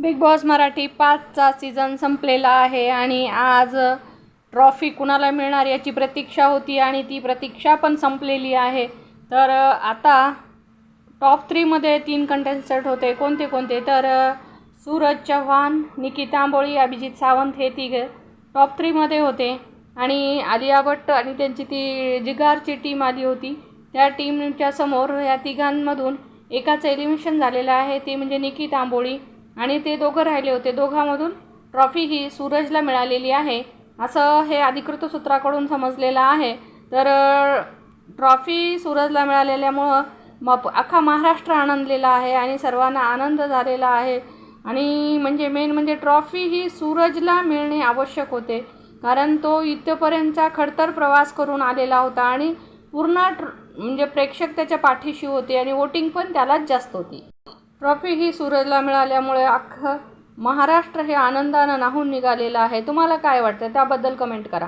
Big Boss Marathi पाचचा season संपलेला आहे आणि आज ट्रॉफी कुणाला मिळणार याची प्रतीक्षा होती आणि ती प्रतीक्षा पण संपलेली आहे. तर आता टॉप थ्रीमध्ये तीन कंटेस्टंट होते. कोणते कोणते? तर सूरज चव्हाण निकिता आंबोळी अभिजित सावंत हे तिघे टॉप थ्रीमध्ये होते. आणि आलिया भट्ट आणि त्यांची ती जिगारची टीम आली होती. त्या टीमच्या समोर या तिघांमधून एकाचं एलिमिनेशन झालेलं आहे. ते म्हणजे निकिता आंबोळी आणि ते दोघं राहिले होते. दोघांमधून ट्रॉफी ही सूरजला मिळालेली आहे. असं हे अधिकृत सूत्राकडून समजलेलं आहे. तर ट्रॉफी सूरजला मिळालेल्यामुळं मग अख्खा महाराष्ट्र आनंदलेला आहे आणि सर्वांना आनंद झालेला आहे. आणि म्हणजे मेन म्हणजे ट्रॉफी ही सूरजला मिळणे आवश्यक होते. कारण तो इथपर्यंतचा खडतर प्रवास करून आलेला होता आणि पूर्ण ट्र म्हणजे प्रेक्षक त्याच्या पाठीशी होते आणि वोटिंग पण त्यालाच जास्त होती. ट्रॉफी ही सूरजला मिळाल्यामुळे अख्खं महाराष्ट्र हे आनंदानं नाहून निघालेलं आहे. तुम्हाला काय वाटतं? त्याबद्दल कमेंट करा.